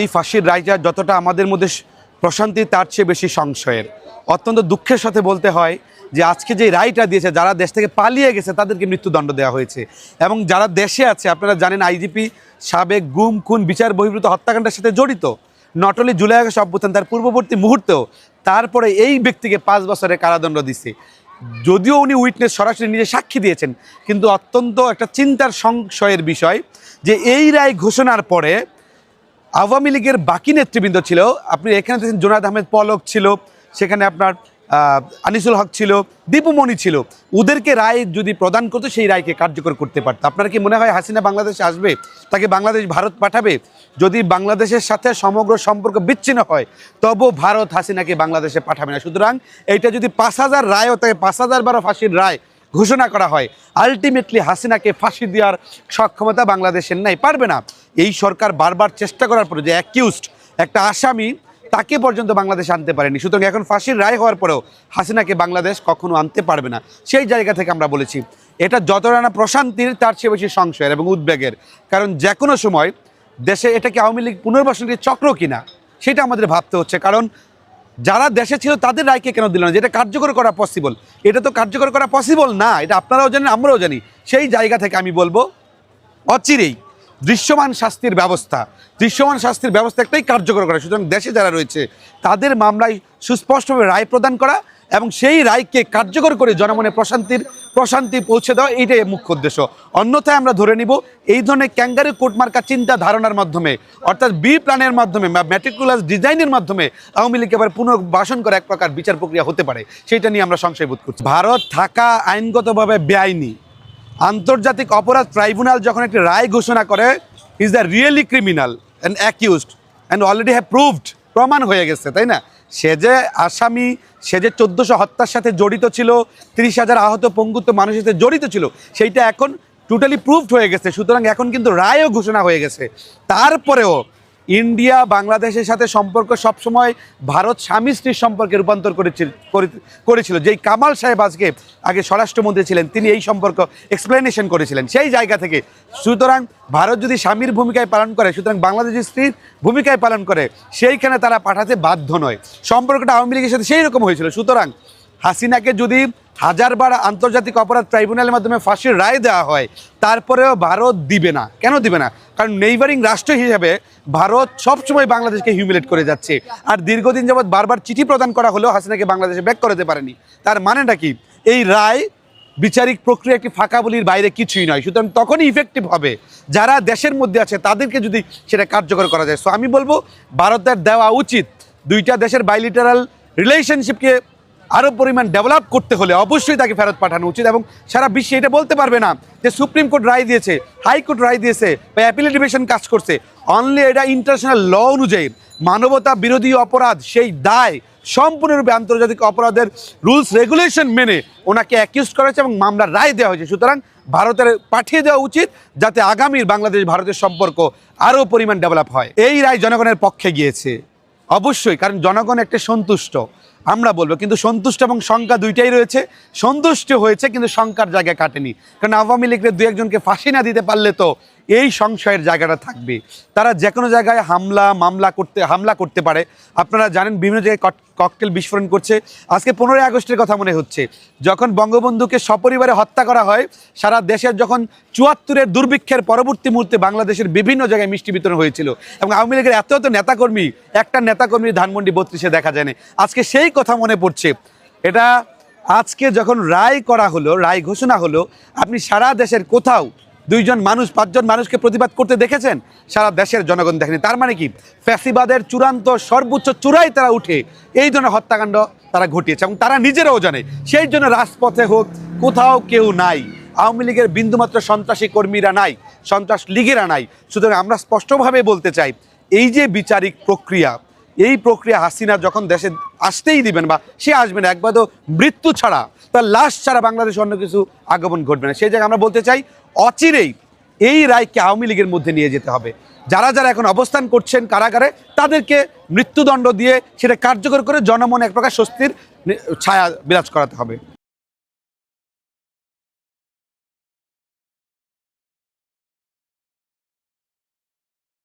এই ফাঁসির রায়টা যতটা আমাদের মধ্যে প্রশান্তি, তার চেয়ে বেশি সংশয়ের। অত্যন্ত দুঃখের সাথে বলতে হয় যে, আজকে যে রায়টা দিয়েছে, যারা দেশ থেকে পালিয়ে গেছে, তাদেরকে মৃত্যুদণ্ড দেওয়া হয়েছে। এবং যারা দেশে আছে, আপনারা জানেন আইজিপি সাবেক গুম, খুন, বিচার বহির্ভূত হত্যাকাণ্ডের সাথে জড়িত। নট অনলি জুলাই আগস্ট অভ্যুত্থান, তার পূর্ববর্তী মুহূর্তেও তারপরে এই ব্যক্তিকে পাঁচ বছরের কারাদণ্ড দিছে। যদিও উনি উইটনেস সরাসরি নিজে সাক্ষী দিয়েছেন, কিন্তু অত্যন্ত একটা চিন্তার সংশয়ের বিষয় যে, এই রায় ঘোষণার পরে আওয়ামী লীগের বাকি নেতৃবৃন্দ ছিল। আপনি এখানে দেখছেন জোনাদ আহমেদ পলক ছিল, সেখানে আপনার আনিসুল হক ছিল দীপুমণি ছিল। ওদেরকে রায় যদি প্রদান করতো, সেই রায়কে কার্যকর করতে পারতো। আপনার কি মনে হয় হাসিনা বাংলাদেশে আসবে? তাকে বাংলাদেশ, ভারত পাঠাবে? যদি বাংলাদেশের সাথে সমগ্র সম্পর্ক বিচ্ছিন্ন হয়, তবু ভারত হাসিনাকে বাংলাদেশে পাঠাবে না। সুতরাং এইটা যদি পাঁচ হাজার রায়ও তাকে পাঁচ হাজার বারো ফাঁসির রায় ঘোষণা করা হয়। আলটিমেটলি হাসিনাকে ফাঁসি দেওয়ার সক্ষমতা বাংলাদেশের নাই। পারবে না। এই সরকার বারবার চেষ্টা করার পরে যে অ্যাকিউজড একটা আসামি, তাকে পর্যন্ত বাংলাদেশ আনতে পারেনি। সুতরাং এখন ফাঁসির রায় হওয়ার পরেও হাসিনাকে বাংলাদেশ কখনো আনতে পারবে না। সেই জায়গা থেকে আমরা বলেছি, এটা যতটা না প্রশান্তির, তার চেয়ে বেশি সংশয়ের এবং উদ্বেগের। কারণ যে কোনো সময় দেশে এটাকে আওয়ামী লীগ পুনর্বাসনের চক্র কিনা, সেটা আমাদের ভাবতে হচ্ছে। কারণ যারা দেশে ছিল তাদের রায়কে কেন দিল না? যেটা কার্যকর করা পসিবল এটা তো কার্যকর করা পসিবল না, এটা আপনারাও জানেন, আমরাও জানি। সেই জায়গা থেকে আমি বলব, অচিরেই দৃশ্যমান শাস্তির ব্যবস্থা। দৃশ্যমান শাস্তির ব্যবস্থা একটাই কার্যকর করা। সুতরাং দেশে যারা রয়েছে, তাদের মামলায় সুস্পষ্টভাবে রায় প্রদান করা এবং সেই রায়কে কার্যকর করে জনমনে প্রশান্তির, প্রশান্তি পৌঁছে দেওয়া, এইটাই মুখ্য উদ্দেশ্য। অন্যথায় আমরা ধরে নিব, এই ধরনের ক্যাঙ্গারি কোট মার্কা চিন্তা ধারণার মাধ্যমে, অর্থাৎ বি প্ল্যানের মাধ্যমে বা ম্যাটিকুলাস ডিজাইনের মাধ্যমে আওয়ামী লীগ এবার পুনর্বাসন করে এক প্রকার বিচার প্রক্রিয়া হতে পারে, সেইটা নিয়ে আমরা সংশয় বোধ করছি। ভারত থাকা আইনগতভাবে বেআইনি। আন্তর্জাতিক অপরাধ ট্রাইব্যুনাল যখন একটি রায় ঘোষণা করে is the really criminal and accused and already have proved প্রমাণ হয়ে গেছে, তাই না? সে যে আসামি, সে যে চোদ্দোশো হত্যার সাথে জড়িত ছিল, তিরিশ হাজার আহত পঙ্গুত্ব মানুষের সাথে জড়িত ছিল, সেইটা এখন টোটালি প্রুফড হয়ে গেছে। সুতরাং এখন কিন্তু রায়ও ঘোষণা হয়ে গেছে। তারপরেও ইন্ডিয়া, বাংলাদেশের সাথে সম্পর্ক সবসময় ভারত স্বামী স্ত্রীর সম্পর্কে রূপান্তর করেছিল করে- করেছিল। যেই কামাল সাহেব আজকে, আগে স্বরাষ্ট্রমন্ত্রী ছিলেন, তিনি এই সম্পর্ক এক্সপ্লেনেশন করেছিলেন। সেই জায়গা থেকে, সুতরাং ভারত যদি স্বামীর ভূমিকায় পালন করে, সুতরাং বাংলাদেশের স্ত্রীর ভূমিকায় পালন করে, সেইখানে তারা পাঠাতে বাধ্য নয়। সম্পর্কটা আওয়ামী লীগের সাথে সেই রকম হয়েছিল। সুতরাং হাসিনাকে যদি হাজারবার আন্তর্জাতিক অপরাধ ট্রাইব্যুনালের মাধ্যমে ফাঁসির রায় দেওয়া হয়, তারপরেও ভারত দিবে না। কেন দিবে না? কারণ নেইবারিং রাষ্ট্র হিসেবে ভারত সবসময় বাংলাদেশকে হিউমিলেট করে যাচ্ছে। আর দীর্ঘদিন যাবৎ বারবার চিঠি প্রদান করা হলেও হাসিনাকে বাংলাদেশে ব্যাক করতে পারেনি। তার মানেটা কি? এই রায় বিচারিক প্রক্রিয়া একটি ফাঁকা বলির বাইরে কিছুই নয়। সুতরাং তখনই ইফেক্টিভ হবে। যারা দেশের মধ্যে আছে, তাদেরকে যদি সেটা কার্যকর করা যায়। সো আমি বলব, ভারতের দেওয়া উচিত দুইটা দেশের বাইলিটারাল রিলেশনশিপকে আরও পরিমাণ ডেভেলপ করতে হলে অবশ্যই তাকে ফেরত পাঠানো উচিত এবং সারা বিশ্বে এটা বলতে পারবে না যে সুপ্রিম কোর্ট রায় দিয়েছে হাইকোর্ট রায় দিয়েছে, বা অ্যাপিলেট ডিভিশন কাজ করছে। অনলি এটা ইন্টারন্যাশনাল ল অনুযায়ী মানবতা বিরোধী অপরাধ, সেই দায় সম্পূর্ণরূপে আন্তর্জাতিক অপরাধের রুলস রেগুলেশন মেনে ওনাকে অ্যাকিউজ করা হয়েছে এবং মামলার রায় দেওয়া হয়েছে। সুতরাং ভারতের পাঠিয়ে দেওয়া উচিত যাতে আগামীর বাংলাদেশ ভারতের সম্পর্ক আরও পরিমাণ ডেভেলপ হয়। এই রায় জনগণের পক্ষে গিয়েছে। অবশ্যই, কারণ জনগণ একটা সন্তুষ্ট। আমরা বলব, কিন্তু সন্তুষ্ট এবং শঙ্কা দুইটাই রয়েছে। সন্তুষ্ট হয়েছে, কিন্তু শঙ্কার জায়গায় কাটেনি। কারণ আওয়ামী লীগের দু একজনকে ফাঁসি না দিতে পারলে তো এই সংশয়ের জায়গাটা থাকবে। তারা যে কোনো জায়গায় হামলা, মামলা করতে, হামলা করতে পারে। আপনারা জানেন বিভিন্ন জায়গায় ককটেল বিস্ফোরণ করছে। আজকে পনেরোই আগস্টের কথা মনে হচ্ছে। যখন বঙ্গবন্ধুকে সপরিবারে হত্যা করা হয়, সারা দেশের যখন চুয়াত্তরের দুর্ভিক্ষের পরবর্তী মুহূর্তে বাংলাদেশের বিভিন্ন জায়গায় মিষ্টি বিতরণ হয়েছিল এবং আওয়ামী লীগের এত এত নেতাকর্মী, একটা নেতাকর্মী ধানমন্ডি বত্রিশে দেখা যায় না আজকে সেই কথা মনে পড়ছে। এটা আজকে যখন রায় করা হলো, রায় ঘোষণা হলো, আপনি সারা দেশের কোথাও দুইজন মানুষ, পাঁচজন মানুষকে প্রতিবাদ করতে দেখেছেন, সারা দেশের জনগণ দেখেনি। তার মানে কি? ফ্যাসিবাদের চূড়ান্ত সর্বোচ্চ চূড়ায় তারা উঠে এই ধরনের হত্যাকাণ্ড তারা ঘটিয়েছে এবং তারা নিজেরাও জানে। সেই জন্য রাজপথে হোক, কোথাও কেউ নাই। আওয়ামী লীগের বিন্দুমাত্র সন্ত্রাসী কর্মীরা নাই, সন্ত্রাস লীগেরা নাই। সুতরাং আমরা স্পষ্টভাবে বলতে চাই, এই যে বিচারিক প্রক্রিয়া, এই প্রক্রিয়া হাসিনা যখন দেশে আসতেই দিবেন বা সে আসবে না একবার তো মৃত্যু ছাড়া, তার লাশ ছাড়া বাংলাদেশে অন্য কিছু আগমন ঘটবে না। সেই জায়গায় আমরা বলতে চাই অচিরেই এই রায়কে আওয়ামী লীগের মধ্যে নিয়ে যেতে হবে। যারা যারা এখন অবস্থান করছেন কারাগারে, তাদেরকে মৃত্যুদণ্ড দিয়ে সেটা কার্যকর করে জনমনে এক প্রকার স্বস্তির ছায়া বিরাজ করাতে হবে।